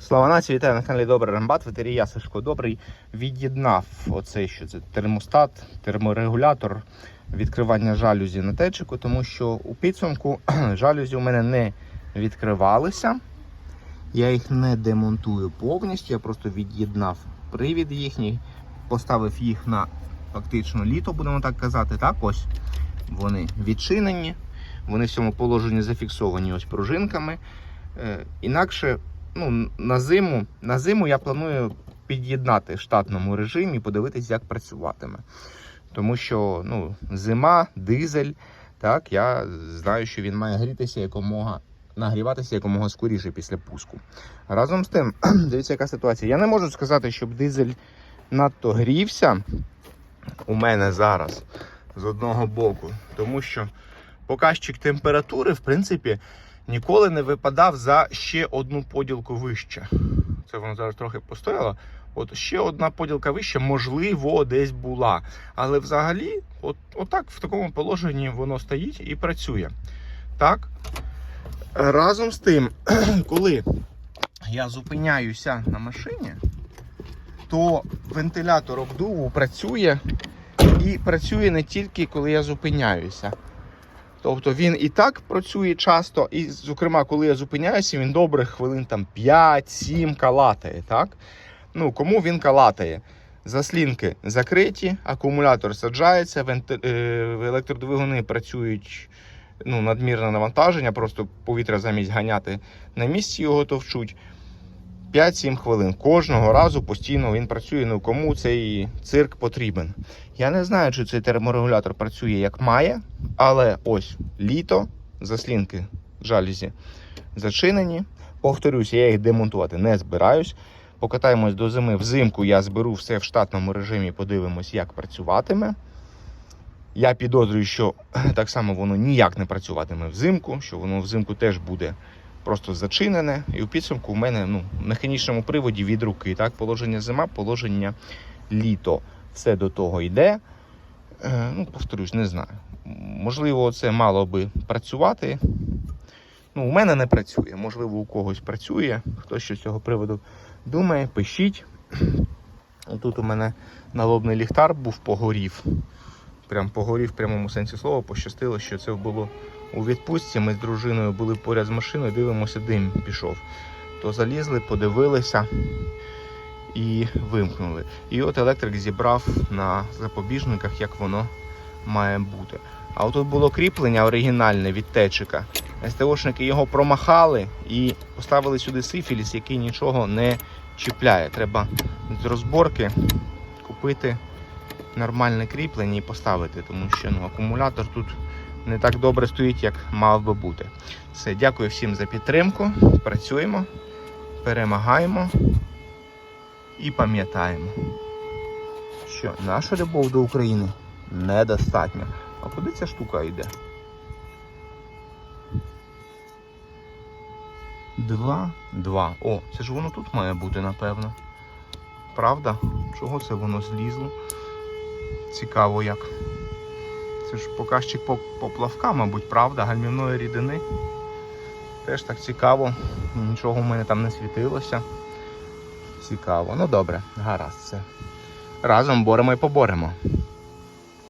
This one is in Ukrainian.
Слава нації, вітаю на каналі Добрий Рембат, ветерій я Сашко Добрий від'єднав оцей, що це термостат, терморегулятор, відкривання жалюзі на течику, тому що у підсумку жалюзі у мене не відкривалися. Я їх не демонтую повністю, я просто від'єднав привід їхній, поставив їх на фактично літо, будемо так казати. Так, ось вони відчинені, вони в цьому положенні зафіксовані ось пружинками. Е, Інакше ну, на зиму, на зиму я планую під'єднати в штатному режимі подивитись, як працюватиме. Тому що ну, зима, дизель, так, я знаю, що він має грітися якомога, нагріватися якомога скоріше після пуску. Разом з тим, дивіться, яка ситуація. Я не можу сказати, щоб дизель надто грівся у мене зараз з одного боку, тому що показчик температури, в принципі, ніколи не випадав за ще одну поділку вище. Це воно зараз трохи постояло. От ще одна поділка вище, можливо, десь була. Але взагалі, от, отак в такому положенні воно стоїть і працює. Так. Разом з тим, коли я зупиняюся на машині, то вентилятор обдуву працює і працює не тільки коли я зупиняюся. Тобто він і так працює часто, і, зокрема, коли я зупиняюся, він добре хвилин там 5-7 калатає. Так? Ну, кому він калатає? Заслінки закриті, акумулятор саджається, е, електродвигуни працюють ну, надмірне навантаження, просто повітря замість ганяти на місці його товчуть. 5-7 хвилин. Кожного разу постійно він працює. Ну кому цей цирк потрібен. Я не знаю, чи цей терморегулятор працює як має, але ось літо, заслінки жалюзі зачинені. Повторюсь, я їх демонтувати не збираюсь. Покатаємось до зими. Взимку я зберу все в штатному режимі, подивимось, як працюватиме. Я підозрюю, що так само воно ніяк не працюватиме взимку, що воно взимку теж буде просто зачинене. І у підсумку у мене ну, в механічному приводі від руки. Так, положення зима, положення літо. Все до того йде. Е, ну, повторюсь, не знаю. Можливо, це мало би працювати. Ну, у мене не працює. Можливо, у когось працює. Хтось що з цього приводу думає, пишіть. Тут у мене налобний ліхтар був погорів. Прям погорів в прямому сенсі слова. Пощастило, що це було у відпустці. Ми з дружиною були поряд з машиною, дивимося, дим пішов. То залізли, подивилися і вимкнули. І от електрик зібрав на запобіжниках, як воно має бути. А от тут було кріплення оригінальне від течика. СТОшники його промахали і поставили сюди сифіліс, який нічого не чіпляє. Треба з розборки купити нормальне кріплення і поставити, тому що ну, акумулятор тут не так добре стоїть, як мав би бути. Все, дякую всім за підтримку. Працюємо, перемагаємо і пам'ятаємо, що наша любов до України недостатня. А куди ця штука йде? Два, два. О, це ж воно тут має бути, напевно. Правда? Чого це воно злізло? Цікаво як. Це ж показчик поплавка, мабуть, правда, гальмівної рідини. Теж так цікаво. Нічого в мене там не світилося. Цікаво. Ну добре, гаразд все. Разом боремо і поборемо.